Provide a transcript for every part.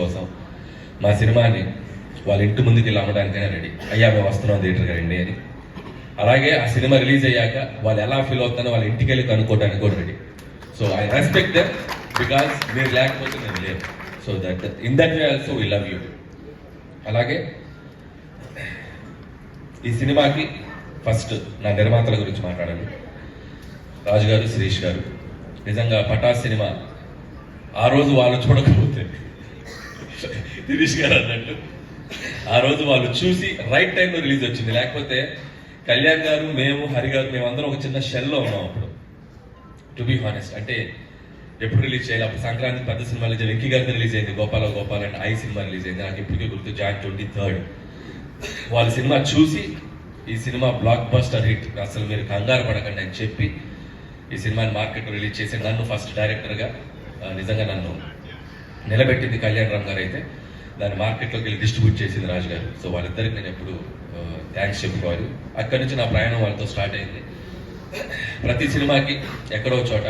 కోసం. మా సినిమాని వాళ్ళ ఇంటి ముందుకి వెళ్ళి అమ్మడానికైనా రెడీ. అయ్యా మేము వస్తున్నాం థియేటర్ రండి అని. అలాగే ఆ సినిమా రిలీజ్ అయ్యాక వాళ్ళు ఎలా ఫీల్ అవుతానో వాళ్ళ ఇంటికి వెళ్ళి కనుక్కోవడానికి కూడా ready. So I respect them because మీరు లేకపోతే నేను లేను so that in that way also we love you. అలాగే ఈ సినిమాకి ఫస్ట్ నా నిర్మాతల గురించి మాట్లాడండి. రాజు గారు శిరీష్ గారు. నిజంగా పటాస్ సినిమా ఆ రోజు వాళ్ళు చూడకపోతే శిరీష్ గారు అన్నట్టు. ఆ రోజు వాళ్ళు చూసి రైట్ టైంలో రిలీజ్ వచ్చింది. లేకపోతే కళ్యాణ్ గారు మేము హరి గారు మేమందరం ఒక చిన్న షెల్లో ఉన్నాం అప్పుడు. టు బి హానెస్ట్ అంటే ఎప్పుడు రిలీజ్ చేయాలి? అప్పుడు సంక్రాంతి పెద్ద సినిమా రిలీజ్ వెంకీ గారితో రిలీజ్ అయింది. Gopala Gopal and I cinema release అయింది. నాకు ఇప్పటికే గుర్తు జాన్ ట్వంటీ థర్డ్ వాళ్ళ సినిమా చూసి ఈ సినిమా బ్లాక్ బస్టర్ హిట్ అసలు మీరు కంగారు పడకండి అని చెప్పి ఈ సినిమాని మార్కెట్లో రిలీజ్ చేసి నన్ను ఫస్ట్ డైరెక్టర్గా నిజంగా నన్ను నిలబెట్టింది కళ్యాణ్ రామ్ గారు అయితే. దాన్ని మార్కెట్లోకి వెళ్ళి డిస్ట్రిబ్యూట్ చేసింది రాజు గారు. సో వాళ్ళిద్దరికి నేను ఎప్పుడు థ్యాంక్స్ చెప్పుకోవాలి. అక్కడి నుంచి నా ప్రయాణం వాళ్ళతో స్టార్ట్ అయింది. ప్రతి సినిమాకి ఎక్కడో చోట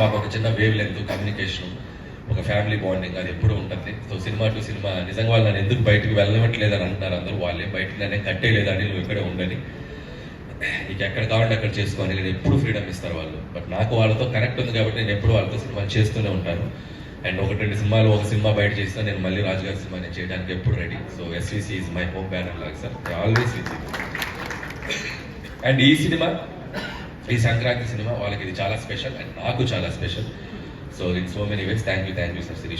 మాకు ఒక చిన్న వేవ్ లెంత్ కమ్యూనికేషన్ ఒక ఫ్యామిలీ బాండింగ్ అది ఎప్పుడు ఉంటుంది. సో సినిమా టు సినిమా నిజంగా వాళ్ళు నన్ను ఎందుకు బయటకు వెళ్ళవట్లేదని అని అంటున్నారు అందరూ. వాళ్ళే బయటకు నేను కట్టేయలేదని నువ్వు ఇక్కడే ఉండని. నీకు ఎక్కడ కావాలంటే అక్కడ చేసుకోవాలి నేను ఎప్పుడు ఫ్రీడమ్ ఇస్తారు వాళ్ళు. బట్ నాకు వాళ్ళతో కనెక్ట్ ఉంది కాబట్టి నేను ఎప్పుడు వాళ్ళతో సినిమాలు చేస్తూనే ఉంటాను. అండ్ ఒకటి రెండు సినిమాలు ఒక సినిమా బయట చేసినా నేను మళ్ళీ రాజుగారి సినిమా నేను చేయడానికి ఎప్పుడు ready so SVC is my home banner లాగా సార్ ఆల్వేస్ విత్ అండ్ ఈ సినిమా ఈ సంక్రాంతి సినిమా వాళ్ళకి ఇది చాలా స్పెషల్ అండ్ నాకు చాలా special so in so many ways thank you thank you sir Sirish